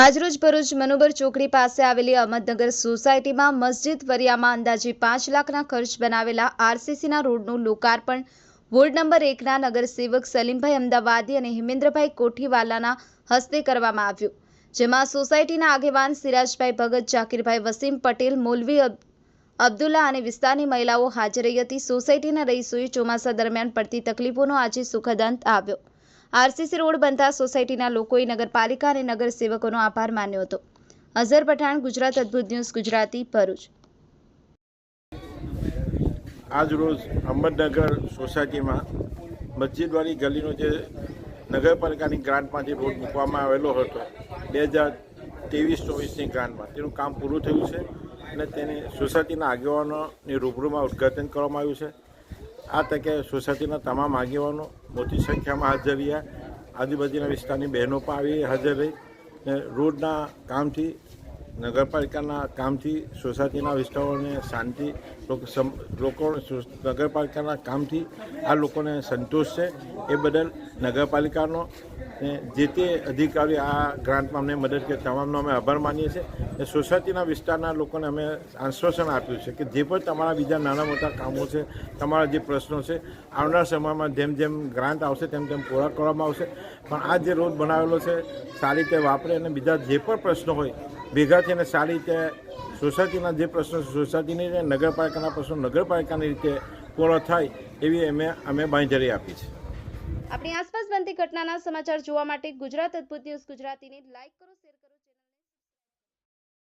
આજરોજ ભરૂચ મનોબર ચોકડી પાસે આવેલી અહમદનગર સોસાયટીમાં મસ્જિદ વરિયામાં અંદાજે પાંચ લાખના ખર્ચ બનાવેલા આરસીસીના રોડનું લોકાર્પણ. વોર્ડ નંબર એકના નગરસેવક સલીમભાઈ અમદાવાદી અને હિમેન્દ્રભાઈ કોઠીવાલાના હસ્તે કરવામાં આવ્યું. જેમાં સોસાયટીના આગેવાન સિરાજભાઈ ભગત, જાકીરભાઈ વસીમ પટેલ, મોલવી અબ્દુલ્લા અને વિસ્તારની મહિલાઓ હાજર રહી હતી. સોસાયટીના રહીશોએ ચોમાસા દરમિયાન પડતી તકલીફોનો આજે સુખદ અંત આવ્યો. આરસીસી રોડ બનતા સોસાયટીના લોકોએ નગરપાલિકા અને નગરસેવકોનો આભાર માન્યો હતો. અઝર પઠાણ, ગુજરાત અદ્ભુત ન્યૂઝ, ગુજરાતી ભરૂચ. આજ રોજ અહમદનગર સોસાયટીમાં મસ્જિદવાળી ગલીનો જે નગરપાલિકાની ગ્રાન્ટમાંથી રોડ મૂકવામાં આવેલો હતો, બે હજાર ત્રેવીસ, ચોવીસની ગ્રાન્ટમાં, તેનું કામ પૂરું થયું છે અને તેને સોસાયટીના આગેવાનોની રૂબરૂમાં ઉદ્ઘાટન કરવામાં આવ્યું છે. આ તકે સોસાયટીના તમામ આગેવાનો મોટી સંખ્યામાં હાજર રહ્યા. આજુબાજુના વિસ્તારની બહેનો પણ આવી હાજર રહી ને રોડના કામથી, નગરપાલિકાના કામથી, સોસાયટીના વિસ્તારોને શાંતિ, લોકો નગરપાલિકાના કામથી આ લોકોને સંતોષ છે. એ બદલ નગરપાલિકાનો જે તે અધિકારી આ ગ્રાન્ટમાં અમને મદદ કરે, તમામનો અમે આભાર માનીએ છીએ ને સોસાયટીના વિસ્તારના લોકોને અમે આશ્વાસન આપ્યું છે કે જે પણ તમારા બીજા નાના મોટા કામો છે, તમારા જે પ્રશ્નો છે, આવનાર સમયમાં જેમ જેમ ગ્રાન્ટ આવશે તેમ તેમ પૂરા કરવામાં આવશે. પણ આ જે રોડ બનાવેલો છે, સારી રીતે વાપરે અને બીજા જે પણ પ્રશ્નો હોય, ભેગા થઈને સારી રીતે સોસાયટીના જે પ્રશ્નો સોસાયટીની નગરપાલિકાના પ્રશ્નો નગરપાલિકાની રીતે પૂર્ણ થાય એવી અમે અમે બાંયધરી આપી છે. આપણી આસપાસ બનતી ઘટનાના સમાચાર જોવા માટે ગુજરાત અદ્ભુત ન્યૂઝ ગુજરાતીને લાઈક કરો, શેર કરો